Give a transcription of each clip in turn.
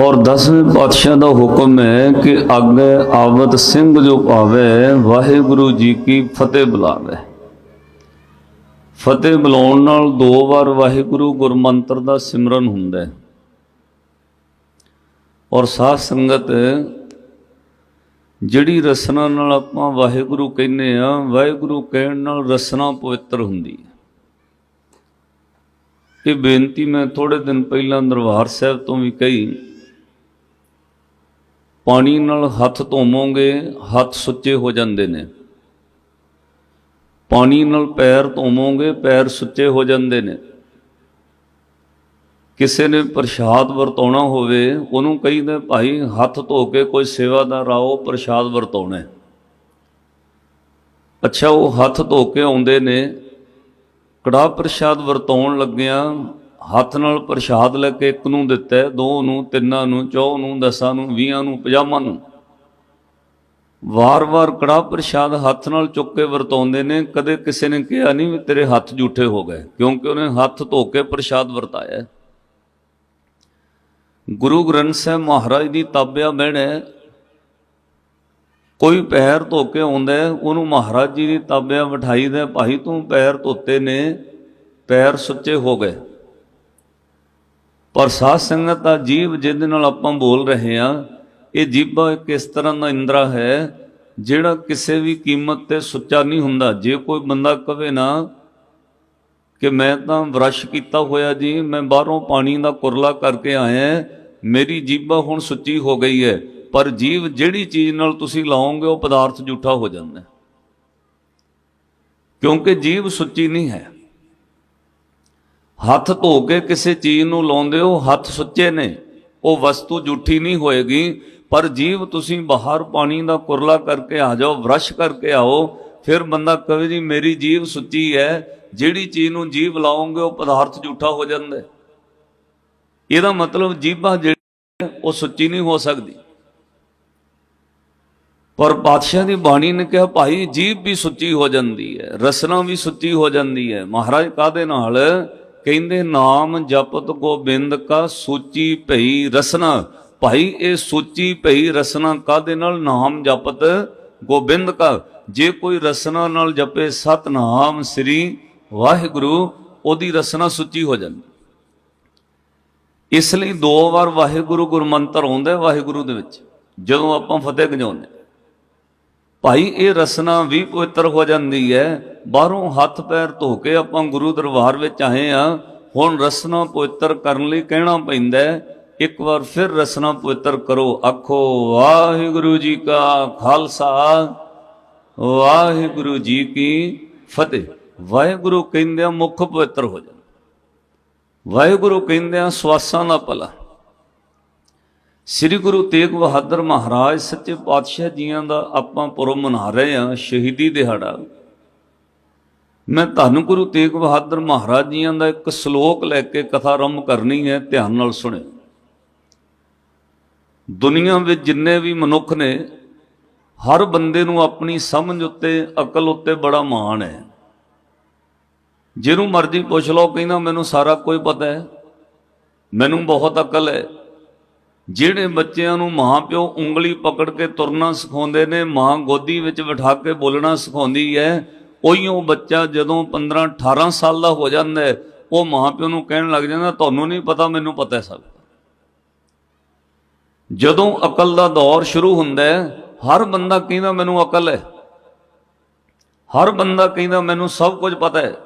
ਔਰ ਦਸਵੇਂ ਪਾਤਸ਼ਾਹ ਦਾ ਹੁਕਮ ਹੈ ਕਿ ਅੱਗੇ ਆਵਤ ਸਿੰਘ ਜੋ ਪਾਵੇ ਵਾਹਿਗੁਰੂ ਜੀ ਕੀ ਫਤਿਹ ਬੁਲਾਵੇ। ਫਤਿਹ ਬੁਲਾਉਣ ਨਾਲ ਦੋ ਵਾਰ ਵਾਹਿਗੁਰੂ ਗੁਰਮੰਤਰ ਦਾ ਸਿਮਰਨ ਹੁੰਦਾ ਹੈ। ਔਰ ਸਾਧ ਸੰਗਤ, ਜਿਹੜੀ ਰਸਨਾ ਨਾਲ ਆਪਾਂ ਵਾਹਿਗੁਰੂ ਕਹਿੰਦੇ ਆ ਵਾਹਿਗੁਰੂ ਕਹਿਣ ਨਾਲ ਰਸਨਾ ਪਵਿੱਤਰ ਹੁੰਦੀ ਹੈ। ਇਹ ਬੇਨਤੀ ਮੈਂ ਥੋੜੇ ਦਿਨ ਪਹਿਲਾਂ ਦਰਬਾਰ ਸਾਹਿਬ ਤੋਂ ਵੀ ਕਹੀ। ਪਾਣੀ ਨਾਲ ਹੱਥ ਧੋਵੋਗੇ, ਹੱਥ ਸੁੱਚੇ ਹੋ ਜਾਂਦੇ ਨੇ। ਪਾਣੀ ਨਾਲ ਪੈਰ ਧੋਵੋਗੇ, ਪੈਰ ਸੁੱਚੇ ਹੋ ਜਾਂਦੇ ਨੇ। ਕਿਸੇ ਨੇ ਪ੍ਰਸ਼ਾਦ ਵਰਤਾਉਣਾ ਹੋਵੇ, ਉਹਨੂੰ ਕਹਿੰਦੇ, ਭਾਈ, ਹੱਥ ਧੋ ਕੇ ਕੋਈ ਸੇਵਾਦਾਰ ਆਓ, ਪ੍ਰਸ਼ਾਦ ਵਰਤਾਉਣਾ ਅੱਛਾ, ਉਹ ਹੱਥ ਧੋ ਕੇ ਆਉਂਦੇ ਨੇ, ਕੜਾਹ ਪ੍ਰਸ਼ਾਦ ਵਰਤਾਉਣ ਲੱਗਿਆਂ ਹੱਥ ਨਾਲ ਪ੍ਰਸ਼ਾਦ ਲੈ ਕੇ ਇੱਕ ਨੂੰ ਦਿੱਤਾ, ਦੋ ਨੂੰ, ਤਿੰਨਾਂ ਨੂੰ ਚੌ ਨੂੰ, ਦਸਾਂ ਨੂੰ, ਵੀਹਾਂ ਨੂੰ ਪੰਜਾਹਾਂ ਨੂੰ ਵਾਰ-ਵਾਰ ਕੜਾਹ ਪ੍ਰਸ਼ਾਦ ਹੱਥ ਨਾਲ ਚੁੱਕ ਕੇ ਵਰਤਾਉਂਦੇ ਨੇ, ਕਦੇ ਕਿਸੇ ਨੇ ਕਿਹਾ ਨਹੀਂ ਵੀ ਤੇਰੇ ਹੱਥ ਝੂਠੇ ਹੋ ਗਏ, ਕਿਉਂਕਿ ਉਹਨੇ ਹੱਥ ਧੋ ਕੇ ਪ੍ਰਸ਼ਾਦ ਵਰਤਾਇਆ ਗੁਰੂ ਗ੍ਰੰਥ ਸਾਹਿਬ ਮਹਾਰਾਜ ਦੀ ਤਾਬਿਆ ਬਹਿਣਾ ਹੈ। ਕੋਈ ਪੈਰ ਧੋ ਕੇ ਆਉਂਦਾ ਉਹਨੂੰ ਮਹਾਰਾਜ ਜੀ ਦੀ ਤਾਬਿਆ ਬਿਠਾਈ ਦਾ ਭਾਈ ਤੂੰ ਪੈਰ ਧੋਤੇ ਨੇ, ਪੈਰ ਸੁੱਚੇ ਹੋ ਗਏ ਪਰ ਸਾਧ ਸੰਗਤ ਦਾ ਜੀਵ ਜਿਹਦੇ ਨਾਲ ਆਪਾਂ ਬੋਲ ਰਹੇ ਹਾਂ, ਇਹ ਜੀਭਾ ਇੱਕ ਇਸ ਤਰ੍ਹਾਂ ਦਾ ਇੰਦਰਾ ਹੈ, ਜਿਹੜਾ ਕਿਸੇ ਵੀ ਕੀਮਤ ਤੇ ਸੁੱਚਾ ਨਹੀਂ ਹੁੰਦਾ। ਜੇ ਕੋਈ ਬੰਦਾ ਕਵੇ ਨਾ ਕਿ ਮੈਂ ਤਾਂ ਬਰਸ਼ ਕੀਤਾ ਹੋਇਆ ਜੀ, ਮੈਂ ਬਾਹਰੋਂ ਪਾਣੀ ਦਾ ਕੁਰਲਾ ਕਰਕੇ ਆਇਆ, ਮੇਰੀ ਜੀਭਾ ਹੁਣ ਸੁੱਚੀ ਹੋ ਗਈ ਹੈ। ਪਰ ਜੀਵ ਜਿਹੜੀ ਚੀਜ਼ ਨਾਲ ਤੁਸੀਂ ਲਾਓਗੇ, ਉਹ ਪਦਾਰਥ ਝੂਠਾ ਹੋ ਜਾਂਦਾ ਕਿਉਂਕਿ ਜੀਵ ਸੁੱਚੀ ਨਹੀਂ ਹੈ। ਹੱਥ ਧੋ ਕੇ ਕਿਸੇ ਚੀਜ਼ ਨੂੰ ਲਾਉਂਦੇ ਹੋ, ਹੱਥ ਸੁੱਚੇ ਨੇ, ਉਹ ਵਸਤੂ ਝੂਠੀ ਨਹੀਂ ਹੋਏਗੀ, ਪਰ ਜੀਵ ਤੁਸੀਂ ਬਾਹਰ ਪਾਣੀ ਦਾ ਕੁਰਲਾ ਕਰਕੇ ਆ ਜਾਓ ਬ੍ਰਸ਼ ਕਰਕੇ ਆਓ, ਫਿਰ ਬੰਦਾ ਕਹੇ ਜੀ, ਮੇਰੀ ਜੀਵ ਸੁੱਚੀ ਹੈ, ਜਿਹੜੀ ਚੀਜ਼ ਨੂੰ ਜੀਵ ਲਾਓਗੇ, ਉਹ ਪਦਾਰਥ ਝੂਠਾ ਹੋ ਜਾਂਦਾ ਇਹਦਾ ਮਤਲਬ ਜੀਭਾ ਜਿਹੜੀ ਉਹ ਸੁੱਚੀ ਨਹੀਂ ਹੋ ਸਕਦੀ। ਪਰ ਪਾਤਸ਼ਾਹ ਦੀ ਬਾਣੀ ਨੇ ਕਿਹਾ, ਭਾਈ, ਜੀਭ ਵੀ ਸੁੱਚੀ ਹੋ ਜਾਂਦੀ ਹੈ, ਰਸਨਾ ਵੀ ਸੁੱਚੀ ਹੋ ਜਾਂਦੀ ਹੈ। ਮਹਾਰਾਜ ਕਾਦੇ ਨਾਲ? ਕਹਿੰਦੇ, ਨਾਮ ਜਪਤ ਗੋਬਿੰਦ ਕਾ ਸੂਚੀ ਭਈ ਰਸਨਾ। ਭਾਈ, ਇਹ ਸੂਚੀ ਭਈ ਰਸਨਾ ਕਾਦੇ ਨਾਲ? ਨਾਮ ਜਪਤ ਗੋਬਿੰਦ ਕਾ। ਜੇ ਕੋਈ ਰਸਨਾ ਨਾਲ ਜਪੇ ਸਤਨਾਮ ਸ੍ਰੀ ਵਾਹਿਗੁਰੂ, ਉਹਦੀ ਰਸਨਾ ਸੁੱਚੀ ਹੋ ਜਾਂਦੀ। ਇਸ ਲਈ ਦੋ ਵਾਰ ਵਾਹਿਗੁਰੂ ਗੁਰਮੰਤਰ ਆਉਂਦਾ ਵਾਹਿਗੁਰੂ ਦੇ ਵਿੱਚ, ਜਦੋਂ ਆਪਾਂ ਫਤਿਹ ਗਜਾਉਂਦੇ ਭਾਈ, ਇਹ ਰਸਨਾ ਵੀ ਪਵਿੱਤਰ ਹੋ ਜਾਂਦੀ ਹੈ ਬਾਹਰੋਂ ਹੱਥ ਪੈਰ ਧੋ ਕੇ ਆਪਾਂ ਗੁਰੂ ਦਰਬਾਰ ਵਿੱਚ ਆਏ ਆ, ਹੁਣ ਰਸਨਾ ਪਵਿੱਤਰ ਕਰਨ ਲਈ ਕਹਿਣਾ ਪੈਂਦਾ ਇੱਕ ਵਾਰ ਫਿਰ ਰਸਨਾ ਪਵਿੱਤਰ ਕਰੋ। ਆਖੋ, ਵਾਹਿਗੁਰੂ ਜੀ ਕਾ ਖਾਲਸਾ, ਵਾਹਿਗੁਰੂ ਜੀ ਕੀ ਫਤਿਹ। ਵਾਹਿਗੁਰੂ ਕਹਿੰਦਿਆਂ ਮੁੱਖ ਪਵਿੱਤਰ ਹੋ ਜਾਂਦਾ ਵਾਹਿਗੁਰੂ ਕਹਿੰਦਿਆਂ ਸਵਾਸਾਂ ਦਾ ਭਲਾ। ਸ੍ਰੀ ਗੁਰੂ ਤੇਗ ਬਹਾਦਰ ਮਹਾਰਾਜ ਸੱਚੇ ਪਾਤਸ਼ਾਹ ਜੀਆਂ ਦਾ ਆਪਾਂ ਪੁਰਬ ਮਨਾ ਰਹੇ ਹਾਂ ਸ਼ਹੀਦੀ ਦਿਹਾੜਾ। ਮੈਂ ਧੰਨ ਗੁਰੂ ਤੇਗ ਬਹਾਦਰ ਮਹਾਰਾਜ ਜੀਆਂ ਦਾ ਇੱਕ ਸ਼ਲੋਕ ਲੈ ਕੇ ਕਥਾ ਆਰੰਭ ਕਰਨੀ ਹੈ, ਧਿਆਨ ਨਾਲ ਸੁਣਿਓ। ਦੁਨੀਆ ਵਿੱਚ ਜਿੰਨੇ ਵੀ ਮਨੁੱਖ ਨੇ, ਹਰ ਬੰਦੇ ਨੂੰ ਆਪਣੀ ਸਮਝ ਉੱਤੇ, ਅਕਲ ਉੱਤੇ ਬੜਾ ਮਾਣ ਹੈ। ਜਿਹਨੂੰ ਮਰਜ਼ੀ ਪੁੱਛ ਲਓ, ਕਹਿੰਦਾ ਮੈਨੂੰ ਸਾਰਾ ਕੁਝ ਪਤਾ ਹੈ। ਮੈਨੂੰ ਬਹੁਤ ਅਕਲ ਹੈ। ਜਿਹੜੇ ਬੱਚਿਆਂ ਨੂੰ ਮਾਂ ਪਿਓ ਉਂਗਲੀ ਪਕੜ ਕੇ ਤੁਰਨਾ ਸਿਖਾਉਂਦੇ ਨੇ, ਮਾਂ ਗੋਦੀ ਵਿੱਚ ਬਿਠਾ ਕੇ ਬੋਲਣਾ ਸਿਖਾਉਂਦੀ ਹੈ ਉਹੀਓ ਬੱਚਾ ਜਦੋਂ 15 18 ਸਾਲ ਦਾ ਹੋ ਜਾਂਦਾ ਹੈ, ਉਹ ਮਾਂ ਪਿਓ ਨੂੰ ਕਹਿਣ ਲੱਗ ਜਾਂਦਾ, ਤੁਹਾਨੂੰ ਨਹੀਂ ਪਤਾ, ਮੈਨੂੰ ਪਤਾ ਹੈ ਸਭ। ਜਦੋਂ ਅਕਲ ਦਾ ਦੌਰ ਸ਼ੁਰੂ ਹੁੰਦਾ ਹੈ, ਹਰ ਬੰਦਾ ਕਹਿੰਦਾ, ਮੈਨੂੰ ਅਕਲ ਹੈ। ਹਰ ਬੰਦਾ ਕਹਿੰਦਾ, ਮੈਨੂੰ ਸਭ ਕੁਝ ਪਤਾ ਹੈ।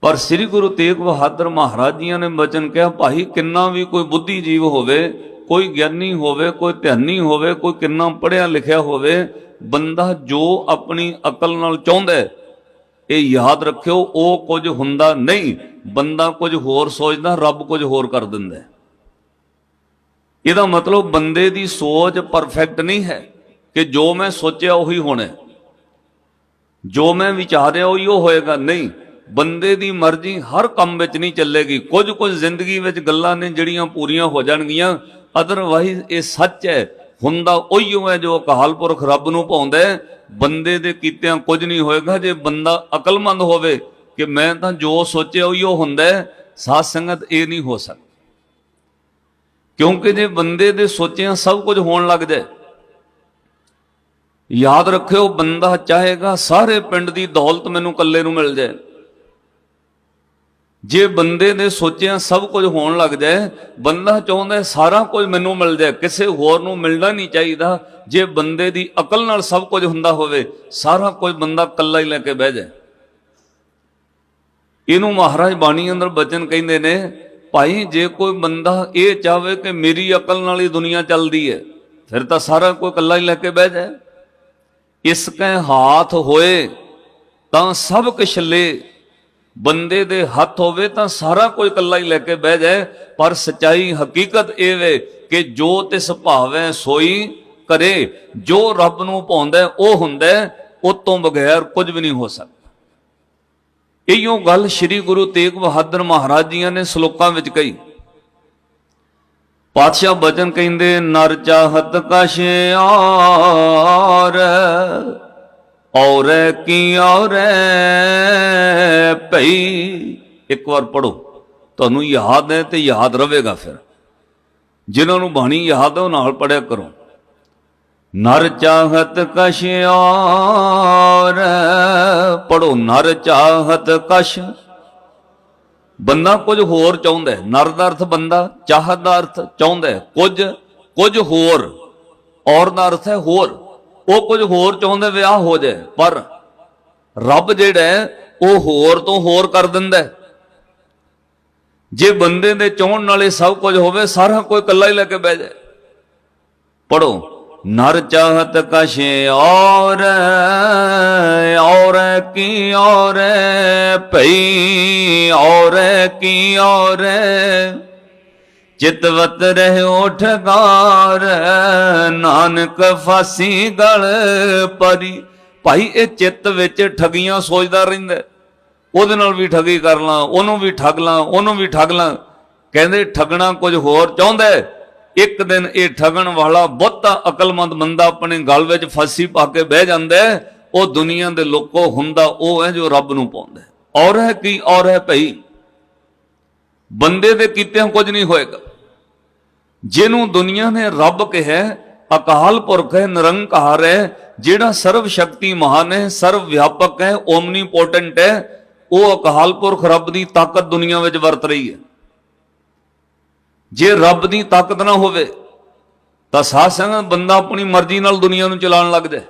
ਪਰ ਸ੍ਰੀ ਗੁਰੂ ਤੇਗ ਬਹਾਦਰ ਮਹਾਰਾਜ ਜੀਆਂ ਨੇ ਬਚਨ ਕਿਹਾ, ਭਾਈ, ਕਿੰਨਾ ਵੀ ਕੋਈ ਬੁੱਧੀ ਜੀਵ ਹੋਵੇ ਕੋਈ ਗਿਆਨੀ ਹੋਵੇ, ਕੋਈ ਧਿਆਨੀ ਹੋਵੇ, ਕੋਈ ਕਿੰਨਾ ਪੜਿਆ ਲਿਖਿਆ ਹੋਵੇ, ਬੰਦਾ ਜੋ ਆਪਣੀ ਅਕਲ ਨਾਲ ਚਾਹੁੰਦਾ ਇਹ ਯਾਦ ਰੱਖਿਓ, ਉਹ ਕੁਝ ਹੁੰਦਾ ਨਹੀਂ। ਬੰਦਾ ਕੁਝ ਹੋਰ ਸੋਚਦਾ, ਰੱਬ ਕੁਝ ਹੋਰ ਕਰ ਦਿੰਦਾ ਇਹਦਾ ਮਤਲਬ ਬੰਦੇ ਦੀ ਸੋਚ ਪਰਫੈਕਟ ਨਹੀਂ ਹੈ ਕਿ ਜੋ ਮੈਂ ਸੋਚਿਆ ਉਹੀ ਹੋਣਾ ਜੋ ਮੈਂ ਵਿਚਾਰਿਆ ਉਹੀ ਉਹ ਹੋਏਗਾ, ਨਹੀਂ। ਬੰਦੇ ਦੀ ਮਰਜ਼ੀ ਹਰ ਕੰਮ ਵਿੱਚ ਨਹੀਂ ਚੱਲੇਗੀ। ਕੁਝ ਕੁਝ ਜ਼ਿੰਦਗੀ ਵਿੱਚ ਗੱਲਾਂ ਨੇ ਜਿਹੜੀਆਂ ਪੂਰੀਆਂ ਹੋ ਜਾਣਗੀਆਂ ਅਦਰਵਾਈਜ਼ ਇਹ ਸੱਚ ਹੈ। ਹੁੰਦਾ ਉਹੀਓ ਹੈ ਜੋ ਅਕਾਲ ਪੁਰਖ ਰੱਬ ਨੂੰ ਪਾਉਂਦਾ ਬੰਦੇ ਦੇ ਕੀਤਿਆਂ ਕੁਝ ਨਹੀਂ ਹੋਏਗਾ। ਜੇ ਬੰਦਾ ਅਕਲਮੰਦ ਹੋਵੇ ਕਿ ਮੈਂ ਤਾਂ ਜੋ ਸੋਚਿਆ ਉਹੀਓ ਹੁੰਦਾ ਹੈ। ਸਾਧ ਸੰਗਤ ਇਹ ਨਹੀਂ ਹੋ ਸਕਦਾ। ਕਿਉਂਕਿ ਜੇ ਬੰਦੇ ਦੇ ਸੋਚਿਆ ਸਭ ਕੁਝ ਹੋਣ ਲੱਗ ਜਾਏ, ਯਾਦ ਰੱਖਿਓ ਬੰਦਾ ਚਾਹੇਗਾ ਸਾਰੇ ਪਿੰਡ ਦੀ ਦੌਲਤ ਮੈਨੂੰ ਇਕੱਲੇ ਨੂੰ ਮਿਲ ਜਾਏ। ਜੇ ਬੰਦੇ ਨੇ ਸੋਚਿਆ ਸਭ ਕੁਝ ਹੋਣ ਲੱਗ ਜਾਏ, ਬੰਦਾ ਚਾਹੁੰਦਾ ਸਾਰਾ ਕੁਝ ਮੈਨੂੰ ਮਿਲ ਜਾਏ, ਕਿਸੇ ਹੋਰ ਨੂੰ ਮਿਲਣਾ ਨਹੀਂ ਚਾਹੀਦਾ। ਜੇ ਬੰਦੇ ਦੀ ਅਕਲ ਨਾਲ ਸਭ ਕੁਝ ਹੁੰਦਾ ਹੋਵੇ, ਸਾਰਾ ਕੁਝ ਬੰਦਾ ਇਕੱਲਾ ਹੀ ਲੈ ਕੇ ਬਹਿ ਜਾਏ। ਇਹਨੂੰ ਮਹਾਰਾਜ ਬਾਣੀ ਅੰਦਰ ਬਚਨ ਕਹਿੰਦੇ ਨੇ, ਭਾਈ, ਜੇ ਕੋਈ ਬੰਦਾ ਇਹ ਚਾਹਵੇ ਕਿ ਮੇਰੀ ਅਕਲ ਨਾਲ ਹੀ ਦੁਨੀਆ ਚੱਲਦੀ ਹੈ, ਫਿਰ ਤਾਂ ਸਾਰਾ ਕੋਈ ਇਕੱਲਾ ਹੀ ਲੈ ਕੇ ਬਹਿ ਜਾਏ। ਇਸ ਕੈ ਹਾਥ ਹੋਏ, ਤਾਂ ਸਭ ਕੁਛ ਲੈ ਬੰਦੇ ਦੇ ਹੱਥ ਹੋਵੇ ਤਾਂ ਸਾਰਾ ਕੋਈ ਇਕੱਲਾ ਹੀ ਲੈ ਕੇ ਬਹਿ ਜਾਏ, ਪਰ ਸਚਾਈ, ਹਕੀਕਤ ਇਹ ਵੇ ਕਿ ਜੋ ਤਿਸ ਭਾਵੈ ਸੋਈ ਕਰੇ, ਜੋ ਰੱਬ ਨੂੰ ਪਾਉਂਦਾ ਉਹ ਹੁੰਦਾ ਉਹ ਤੋਂ ਬਗੈਰ ਕੁਝ ਵੀ ਨਹੀਂ ਹੋ ਸਕਦਾ। ਇਹੀਓ ਗੱਲ ਸ੍ਰੀ ਗੁਰੂ ਤੇਗ ਬਹਾਦਰ ਮਹਾਰਾਜ ਜੀਆਂ ਨੇ ਸ਼ਲੋਕਾਂ ਵਿੱਚ ਕਹੀ। ਪਾਤਸ਼ਾਹ ਬਚਨ ਕਹਿੰਦੇ, ਨਰ ਚਾਹਤ ਕਛ ਔਰ ਔਰ ਕੀ ਔਰ ਭਈ? ਇੱਕ ਵਾਰ ਪੜੋ ਤੁਹਾਨੂੰ ਯਾਦ ਹੈ ਤੇ ਯਾਦ ਰਹੇਗਾ ਫਿਰ। ਜਿਨ੍ਹਾਂ ਨੂੰ ਬਾਣੀ ਯਾਦ ਹੈ ਉਹ ਨਾਲ ਪੜਿਆ ਕਰੋ। ਨਰ ਚਾਹਤ ਕਸ਼ ਔਰ ਪੜੋ ਨਰ ਚਾਹਤ ਕਸ਼ ਬੰਦਾ ਕੁਝ ਹੋਰ ਚਾਹੁੰਦਾ ਹੈ ਨਰ ਦਾ ਅਰਥ ਬੰਦਾ, ਚਾਹਤ ਦਾ ਅਰਥ ਚਾਹੁੰਦਾ ਹੈ ਕੁਝ ਕੁਝ ਹੋਰ। ਔਰ ਦਾ ਅਰਥ ਹੈ ਹੋਰ। ਉਹ ਕੁਝ ਹੋਰ ਚਾਹੁੰਦੇ ਵਿਆਹ ਹੋ ਜਾਏ ਪਰ ਰੱਬ ਜਿਹੜਾ ਉਹ ਹੋਰ ਤੋਂ ਹੋਰ ਕਰ ਦਿੰਦਾ ਜੇ ਬੰਦੇ ਦੇ ਚਾਹਣ ਨਾਲੇ ਸਭ ਕੁਝ ਹੋਵੇ, ਸਾਰਾ ਕੋਈ ਇਕੱਲਾ ਹੀ ਲੈ ਕੇ ਬਹਿ ਜਾਏ। ਪੜੋ ਨਰ ਚਾਹਤ ਕਸ਼ੇ ਔਰ ਔਰ ਕੀ ਔਰ, ਭਈ ਔਰ ਕੀ ਔਰ। ਚਿਤਵਤ ਰਹਿਓ ਠਗਾਰ ਨਾਨਕ ਫਾਸੀ ਗਲ ਪਰੀ। ਭਾਈ, ਇਹ ਚਿੱਤ ਵਿੱਚ ਠਗੀਆਂ ਸੋਚਦਾ ਰਹਿੰਦਾ। ਉਹਦੇ ਨਾਲ ਵੀ ਠਗੀ ਕਰ ਲਾਂ, ਉਹਨੂੰ ਵੀ ਠੱਗ ਲਾਂ, ਉਹਨੂੰ ਵੀ ਠੱਗ ਲਾਂ। ਕਹਿੰਦੇ, ਠਗਣਾ ਕੁਝ ਹੋਰ ਚਾਹੁੰਦਾ ਇੱਕ ਦਿਨ ਇਹ ਠਗਣ ਵਾਲਾ ਬਹੁਤਾ ਅਕਲਮੰਦ ਬੰਦਾ ਆਪਣੇ ਗਲ ਵਿੱਚ ਫਾਸੀ ਪਾ ਕੇ ਬਹਿ ਜਾਂਦਾ ਉਹ ਦੁਨੀਆ ਦੇ ਲੋਕੋ ਹੁੰਦਾ, ਉਹ ਹੈ ਜੋ ਰੱਬ ਨੂੰ ਪਾਉਂਦਾ ਔਰ ਹੈ ਕੀ ਔਰ ਹੈ ਭਈ? ਬੰਦੇ ਦੇ ਕੀਤਿਆਂ ਕੁਝ ਨਹੀਂ ਹੋਏਗਾ। ਜਿਹਨੂੰ ਦੁਨੀਆ ਨੇ ਰੱਬ ਕਿਹਾ, ਅਕਾਲ ਪੁਰਖ ਹੈ, ਨਿਰੰਕਾਰ ਹੈ, ਜਿਹੜਾ ਸਰਵ ਸ਼ਕਤੀ ਮਹਾਨ ਹੈ ਸਰਵ ਵਿਆਪਕ ਹੈ ਓਮਨੀਪੋਟੈਂਟ ਹੈ, ਉਹ ਅਕਾਲ ਪੁਰਖ ਰੱਬ ਦੀ ਤਾਕਤ ਦੁਨੀਆ ਵਿੱਚ ਵਰਤ ਰਹੀ ਹੈ। ਜੇ ਰੱਬ ਦੀ ਤਾਕਤ ਨਾ ਹੋਵੇ, ਤਾਂ ਸਾਧ ਸੰਗਤ ਬੰਦਾ ਆਪਣੀ ਮਰਜ਼ੀ ਨਾਲ ਦੁਨੀਆ ਨੂੰ ਚਲਾਉਣ ਲੱਗ ਜਾਏ।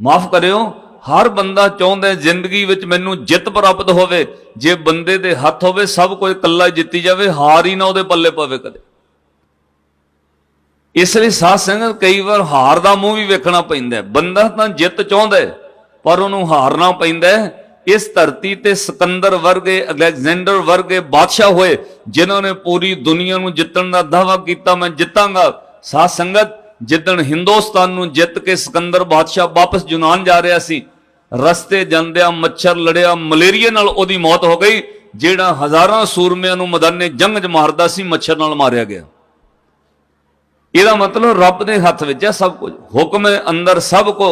ਮਾਫ ਕਰਿਓ ਹਰ ਬੰਦਾ ਚਾਹੁੰਦਾ ਜ਼ਿੰਦਗੀ ਵਿੱਚ ਮੈਨੂੰ ਜਿੱਤ ਪ੍ਰਾਪਤ ਹੋਵੇ, ਜੇ ਬੰਦੇ ਦੇ ਹੱਥ ਹੋਵੇ, ਸਭ ਕੁਝ ਇਕੱਲਾ ਜਿੱਤੀ ਜਾਵੇ, ਹਾਰ ਹੀ ਨਾ ਉਹਦੇ ਪੱਲੇ ਪਵੇ ਕਦੇ। ਇਸ ਲਈ ਸਾਧ ਸੰਗਤ ਕਈ ਵਾਰ ਹਾਰ ਦਾ ਮੂੰਹ ਵੀ ਵੇਖਣਾ ਪੈਂਦਾ ਬੰਦਾ ਤਾਂ ਜਿੱਤ ਚਾਹੁੰਦਾ ਪਰ ਉਹਨੂੰ ਹਾਰਨਾ ਪੈਂਦਾ ਇਸ ਧਰਤੀ ਤੇ ਸਿਕੰਦਰ ਵਰਗੇ, ਅਲੈਗਜ਼ੈਂਡਰ ਵਰਗੇ ਬਾਦਸ਼ਾਹ ਹੋਏ, ਜਿਨ੍ਹਾਂ ਨੇ ਪੂਰੀ ਦੁਨੀਆ ਨੂੰ ਜਿੱਤਣ ਦਾ ਦਾਅਵਾ ਕੀਤਾ, ਮੈਂ ਜਿੱਤਾਂਗਾ। ਸਾਧ ਸੰਗਤ, ਜਿੱਦਣ ਹਿੰਦੁਸਤਾਨ ਨੂੰ ਜਿੱਤ ਕੇ ਸਿਕੰਦਰ ਬਾਦਸ਼ਾਹ ਵਾਪਸ ਯੂਨਾਨ ਜਾ ਰਿਹਾ ਸੀ ਰਸਤੇ ਜਾਂਦਿਆਂ ਮੱਛਰ ਲੜਿਆ ਮਲੇਰੀਆ ਨਾਲ ਉਹਦੀ ਮੌਤ ਹੋ ਗਈ, ਜਿਹੜਾ ਹਜ਼ਾਰਾਂ ਸੂਰਮਿਆਂ ਨੂੰ ਮੈਦਾਨੇ ਜੰਗ 'ਚ ਮਾਰਦਾ ਸੀ, ਮੱਛਰ ਨਾਲ ਮਾਰਿਆ ਗਿਆ। ਇਹਦਾ ਮਤਲਬ ਰੱਬ ਦੇ ਹੱਥ ਵਿੱਚ ਹੈ ਸਭ ਕੁਝ। ਹੁਕਮ ਅੰਦਰ ਸਭ ਕੋ।